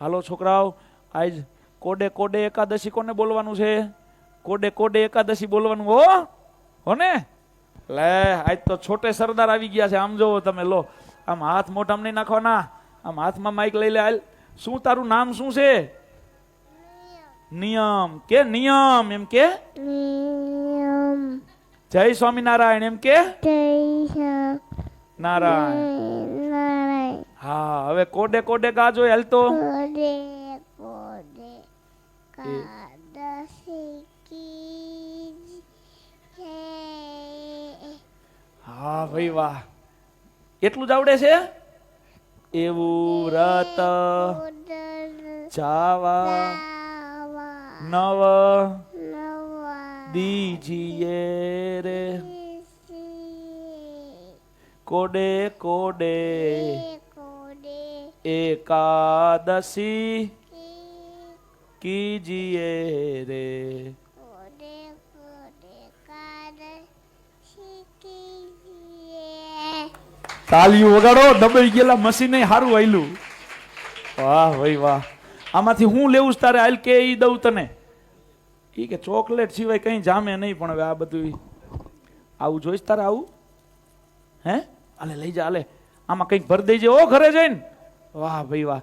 હાલો છોકરાઓ આજ કોડે કોડે એકાદશી કોને બોલવાનું છે? કોડે કોડે એકાદશી બોલવાનું હો? હો ને? લે આજ તો છોટે સરદાર આવી ગયા છે. આમ જોવો તમે લો. આમ હાથ મોઢામાં નહીં નાખવાના. આમ હાથમાં માઇક લઈ લે. હાલ શું તારું નામ શું છે? નિયમ. કે નિયમ એમ કે? જય સ્વામિનારાયણ એમ કે? નારાયણ. હા હવે કોડે કોડે ગાજો હાલ તો. કોડે કોડે હા. ભાઈ વાહ. એટલું જ આવડે છે? એવું જાવા દાવા નવ દીજીએ રે. કોડે કોડે એકાદશી કીજીએ રે. જય તાલીઓ વગાડો દબાઈ ગયેલા મશીને સારું આયલું વાહ ભાઈ વાહ. આમાંથી હું લેવું છે તારે? હાલ કે ઈ દઉં તને. એ કે ચોકલેટ સિવાય કઈ જામે નહીં પણ હવે આ બધું આવું જોઈશ તારે આવું? હે? આલે લઈ જા અલે આમાં કંઈક ભર દેજે. ઓ ઘરે જઈને. વાહ ભાઈ વાહ.